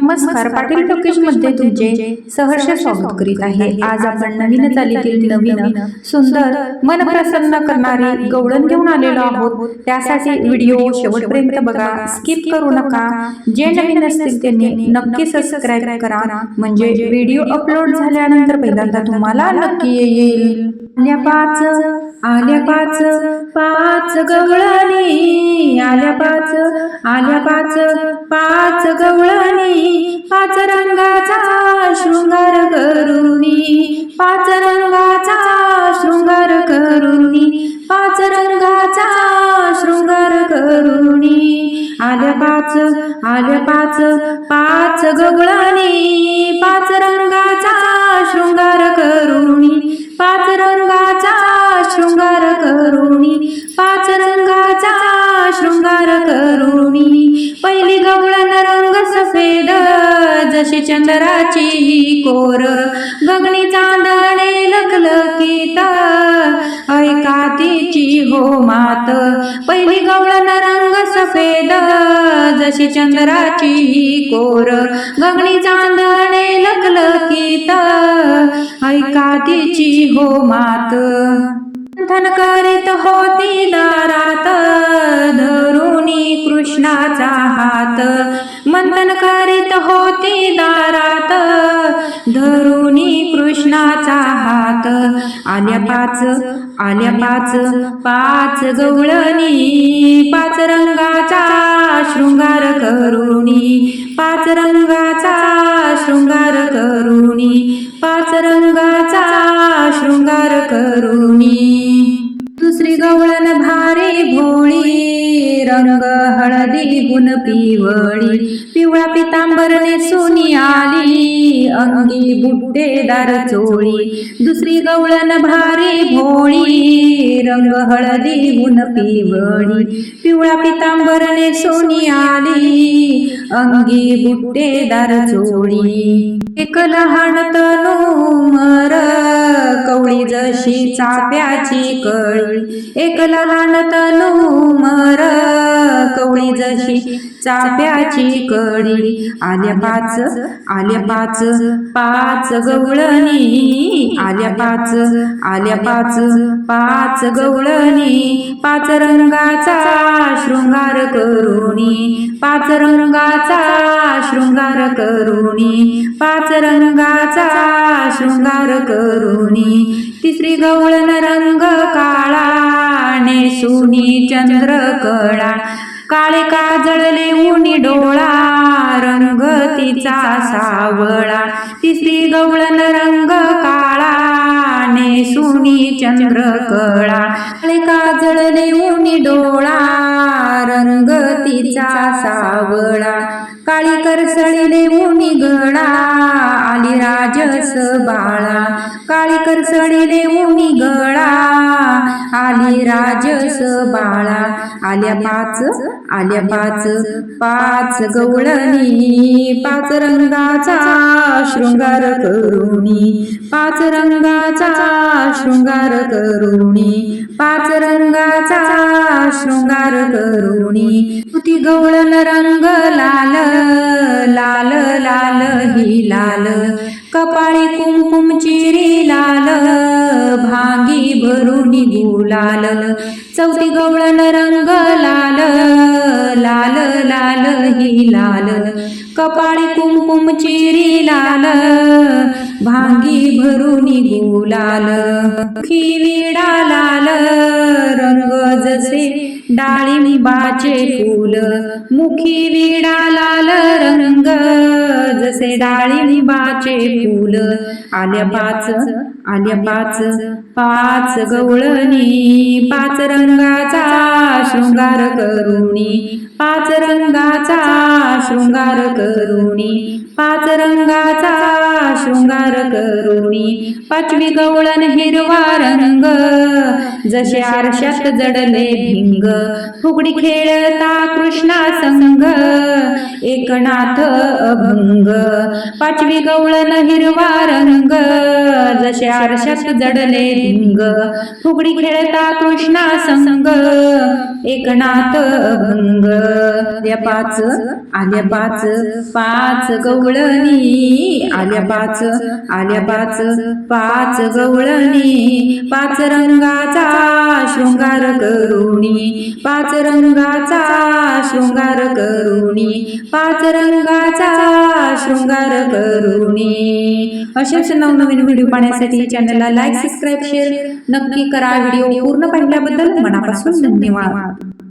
नमस्कार. पाटील टॉकीजमध्ये तुमचे सहर्ष स्वागत करीत आहे. आज आपण नवीन चालीतील नवीन सुंदर मन प्रसन्न करणारी गवळण घेऊन आलेलो आहोत. त्यासाठी व्हिडिओ शेवटपर्यंत बघा. स्किप करू नका. जे नवीन असतील त्यांनी नक्की सबस्क्राईब करा. म्हणजे व्हिडिओ अपलोड झाल्यानंतर पहिल्यांदा तुम्हाला नक्की येईल. आल्या पाच आल्या पाच पाच गवळणी आल्या पाच आल्या पाच पाच गवळणी पाच रंगाचा शृंगार करुणी. पाच रंगाचा शृंगार करुणी. पाच रंगाचा शृंगार करुणी. आल्या पाच आल्या पाच पाच गवळणी पाच रंगाचा शृंगार करुणी. पाच रंगाचा शृंगार करुणी. पाच रंगाचा शृंगार करुणी. चंद्राची ही कोर. गगनी चांदणे लखलखीत ऐका तिची हो मात. पहिली गवळण रंग सफेद. जशी चंद्राची कोर. गगनी चांदणे लखलखीत ऐका तिची हो मात. मंथन करीत होती दारात. धरुणी कृष्णाचा हात. मंथन करीत होती दारात. धरुणी कृष्णाचा हात. आल्या पाच आल्या पाच पाच गवळणी पाच रंगाचा शृंगार करुणी. पाच रंगाचा शृंगार करुणी. पाच रंगाचा शृंगार करुणी. दुसरी गवळण भारी भोळी रंग रंग पिवळी पिवळा पितांबरने सोनी आली अंगी बुट्टेदार चोळी दुसरी गवळण भारी भोळी रंग हळदी गुण पिवळी पिवळा पितांबरने सोनी आली अंगी बुट्टेदार चोळी. एक लहान तनू मर कवळी जशी चाप्याची कळी एक लहान तनू मर जशी चाप्याची कडी. आल्या पाच आल्या पाच पाच गवळणी. आल्या पाच आल्या पाच पाच गवळणी. पाच रंगाचा शृंगार करुणी. पाच रंगाचा शृंगार करुणी. पाच रंगाचा शृंगार करुणी. तिसरी गवळण रंग काळा नेसुनी चंद्र कळा. काळे काजळले उनी डोळा रंग तिचा सावळा. तिसरी गवळण रंग काळा नेसुनी चंद्र कळा. काळे काजळले उनी डोळा रंग तिचा सावळा. काळी करसळीले उनी गळा आली राजस बाळा. काळी करसळीले उनी गळा आली राजस बाळा. आल्या पाच आल्या पाच. पाच गवळणी पाच रंगाचा शृंगार करुणी. पाच रंगाचा शृंगार करुणी. पाच रंगाचा शृंगार करुणी. तुती गवळण रंग लाल लाल लाल कपाळी कुमकुम चिरी लाल भांगी भरून गुलाल चौथी गवळण रंग लाल लाल लाल ही लाल कपाळी कुमकुम चिरी लाल भांगी भरून गुलाल खिविडा लाल रंग जसे डाळिंबाचे फूल मुखी विडा लाल रंग जसे डाळिंबाचे फुल. आल्या पाच आल्या पाच पाच गवळणी. पाच रंगाचा शृंगार करुणी. पाच रंगाचा शृंगार करुणी. पाच रंगाचा शृंगार करुणी. पाचवी गवळण हिरवा जसे आरशात जडले भिंग फुगडी खेळता कृष्णा संग एकनाथ अभंग. पाचवी गवळण हिरवा रंग जसे आरशात जडले भिंग फुगडी खेळता कृष्णा संग एकनाथ भंग आल्या पाच आल्या पाच पाच गवळणी. आल्या पाच आल्या पाच पाच गवळणी. पाच रंगाचा शृंगार करुणी. पाच रंगाचा शृंगार करुणी. पाच रंगाचा शृंगार करुणी. असेच नवनवीन व्हिडिओ पाहण्यासाठी चॅनलला लाईक सबस्क्राईब शेअर नक्की करा. व्हिडिओ पूर्ण पाहिल्याबद्दल मनापासून धन्यवाद.